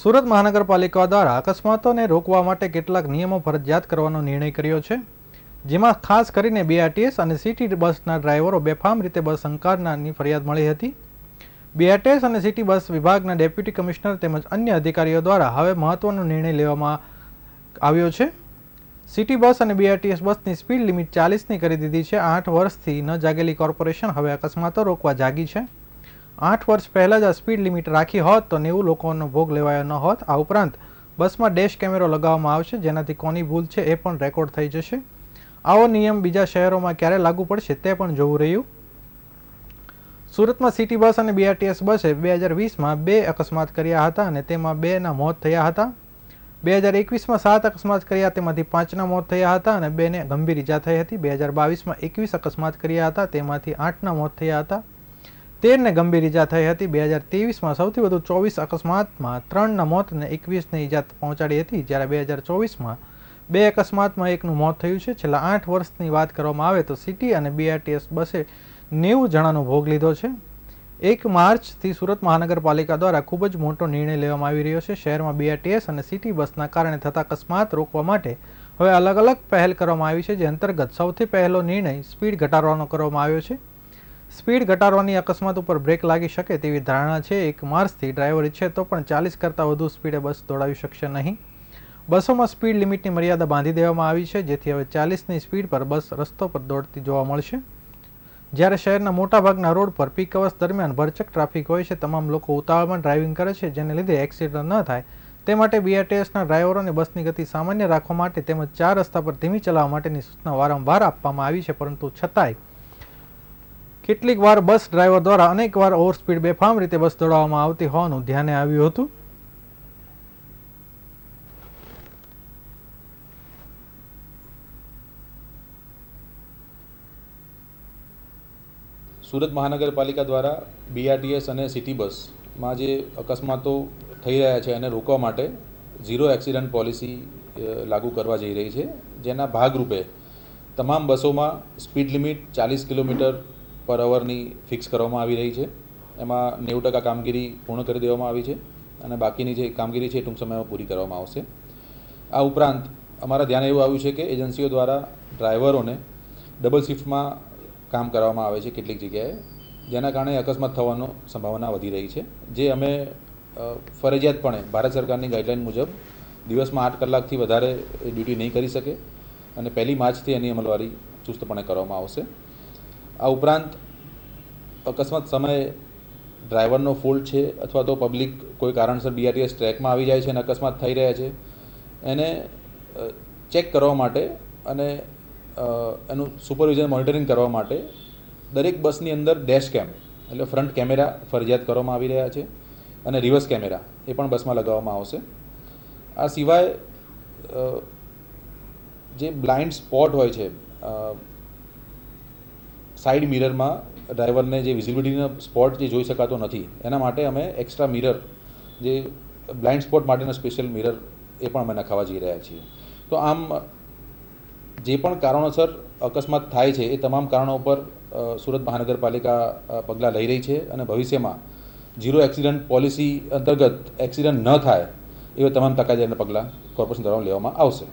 સુરત મહાનગરપાલિકા દ્વારા અકસ્માતોને રોકવા માટે કેટલાક નિયમો ફરજિયાત કરવાનો નિર્ણય કર્યો છે, જેમાં ખાસ કરીને બીઆરટીએસ અને સિટી બસના ડ્રાઈવરો બેફામ રીતે બસ અંકારનાની ફરિયાદ મળી હતી. બીઆરટીએસ અને સિટી બસ વિભાગના ડેપ્યુટી કમિશનર તેમજ અન્ય અધિકારીઓ દ્વારા હવે મહત્વનો નિર્ણય લેવામાં આવ્યો છે. સિટી બસ અને બીઆરટીએસ બસની સ્પીડ લિમિટ ચાલીસની કરી દીધી છે. આઠ વર્ષથી ન જાગેલી કોર્પોરેશન હવે અકસ્માતો રોકવા જાગી છે. આઠ વર્ષ પહેલાં જ આ સ્પીડ લિમિટ રાખી હોત તો નેવું લોકોનો ભોગ લેવાયો ન હોત. આ ઉપરાંત, બસમાં ડેશ કેમેરો લગાવવામાં આવશે, જેનાથી કોની ભૂલ છે એ પણ રેકોર્ડ થઈ જશે. આવો નિયમ બીજા શહેરોમાં ક્યારે લાગુ પડશે તે પણ જોવું રહ્યું. સુરતમાં સિટી બસ અને બીઆરટીએસ બસે બે હજાર વીસમાં બે અકસ્માત કર્યા હતા અને તેમાં બેના મોત થયા હતા. બે હજાર એકવીસમાં સાત અકસ્માત કર્યા, તેમાંથી પાંચના મોત થયા હતા અને બેને ગંભીર ઈજા થઈ હતી. બે હજાર બાવીસમાં એકવીસ અકસ્માત કર્યા હતા, તેમાંથી આઠના મોત થયા હતા. તેરને ગંભીર ઈજા થઈ હતી. બે હજાર ત્રેવીસમાં સૌથી વધુ ચોવીસ અકસ્માતમાં ત્રણના મોત અને એકવીસને ઈજા પહોંચાડી હતી, જ્યારે બે હજાર ચોવીસમાં બે અકસ્માતમાં એકનું મોત થયું છે. છેલ્લા આઠ વર્ષની વાત કરવામાં આવે તો સિટી અને બીઆરટીએસ બસે નેવું જણાનો ભોગ લીધો છે. એક માર્ચથી સુરત મહાનગરપાલિકા દ્વારા ખૂબ જ મોટો નિર્ણય લેવામાં આવી રહ્યો છે. શહેરમાં બીઆરટીએસ અને સિટી બસના કારણે થતા અકસ્માત રોકવા માટે હવે અલગ અલગ પહેલ કરવામાં આવી છે, જે અંતર્ગત સૌથી પહેલો નિર્ણય સ્પીડ ઘટાડવાનો કરવામાં આવ્યો છે. સ્પીડ ઘટાડવાની અકસ્માત ઉપર બ્રેક લાગી શકે તેવી ધારણા છે. એક માર્ચથી ડ્રાઈવર ઈચ્છે તો પણ ચાલીસ કરતાં વધુ સ્પીડે બસ દોડાવી શકશે નહીં. બસોમાં સ્પીડ લિમિટની મર્યાદા બાંધી દેવામાં આવી છે, જેથી હવે ચાલીસની સ્પીડ પર બસ રસ્તો પર દોડતી જોવા મળશે. જ્યારે શહેરના મોટાભાગના રોડ પર પીક અવર્સ દરમિયાન ભરચક ટ્રાફિક હોય છે, તમામ લોકો ઉતાવળમાં ડ્રાઇવિંગ કરે છે, જેને લીધે એક્સિડન્ટ ન થાય. તે માટે બીઆરટીએસના ડ્રાઈવરોને બસની ગતિ સામાન્ય રાખવા માટે તેમજ ચાર રસ્તા પર ધીમી ચલાવવા માટેની સૂચના વારંવાર આપવામાં આવી છે, પરંતુ છતાંય કેટલીક વાર બસ ડ્રાઈવર દ્વારા અનેક વાર ઓવર સ્પીડ બેફામ રીતે બસ દોડાવવામાં આવતી હોવાનું ધ્યાને આવ્યું હતું. સુરત મહાનગરપાલિકા દ્વારા બીઆરટીએસ અને સિટી બસમાં જે અકસ્માતો થઈ રહ્યા છે એને રોકવા માટે ઝીરો એક્સિડન્ટ પોલિસી લાગુ કરવા જઈ રહી છે. જેના ભાગરૂપે તમામ બસોમાં સ્પીડ લિમિટ ચાલીસ કિલોમીટર પર અવરની ફિક્સ કરવામાં આવી રહી છે. એમાં નેવું ટકા કામગીરી પૂર્ણ કરી દેવામાં આવી છે અને બાકીની જે કામગીરી છે ટૂંક સમયમાં પૂરી કરવામાં આવશે. આ ઉપરાંત અમારા ધ્યાન એવું આવ્યું છે કે એજન્સીઓ દ્વારા ડ્રાઈવરોને ડબલ શિફ્ટમાં કામ કરવામાં આવે છે કેટલીક જગ્યાએ. જેના કારણે અકસ્માત થવાનો સંભાવના વધી રહી છે. જે અમે ફરજિયાતપણે ભારત સરકારની ગાઈડલાઇન મુજબ દિવસમાં આઠ કલાકથી વધારે એ ડ્યુટી નહીં કરી શકે અને પહેલી માર્ચથી એની અમલવારી ચુસ્તપણે કરવામાં આવશે. આ ઉપરાંત અકસ્માત સમયે ડ્રાઈવરનો ફોલ્ટ છે અથવા તો પબ્લિક કોઈ કારણસર બીઆરટીએસ ટ્રેકમાં આવી જાય છે અને અકસ્માત થઈ રહ્યા છે, એને ચેક કરવા માટે અને એનું સુપરવિઝન મોનિટરિંગ કરવા માટે દરેક બસની અંદર ડેશ કેમ, એટલે ફ્રન્ટ કેમેરા ફરજિયાત કરવામાં આવી રહ્યા છે અને રિવર્સ કેમેરા એ પણ બસમાં લગાવવામાં આવશે. આ સિવાય જે બ્લાઇન્ડ સ્પોટ હોય છે સાઈડ મિરરમાં ડ્રાઈવરને જે વિઝિબિલિટીનો સ્પોટ જે જોઈ શકાતો નથી, એના માટે અમે એક્સ્ટ્રા મિરર જે બ્લાઇન્ડ સ્પોટ માટેના સ્પેશિયલ મિરર એ પણ અમે નખાવા જઈ રહ્યા છીએ. તો આમ, જે પણ કારણોસર અકસ્માત થાય છે, એ તમામ કારણો પર સુરત મહાનગરપાલિકા પગલાં લઈ રહી છે અને ભવિષ્યમાં ઝીરો એક્સિડન્ટ પોલિસી અંતર્ગત એક્સિડન્ટ ન થાય, એવા તમામ તકાદારીના પગલાં કોર્પોરેશન દ્વારા લેવામાં આવશે.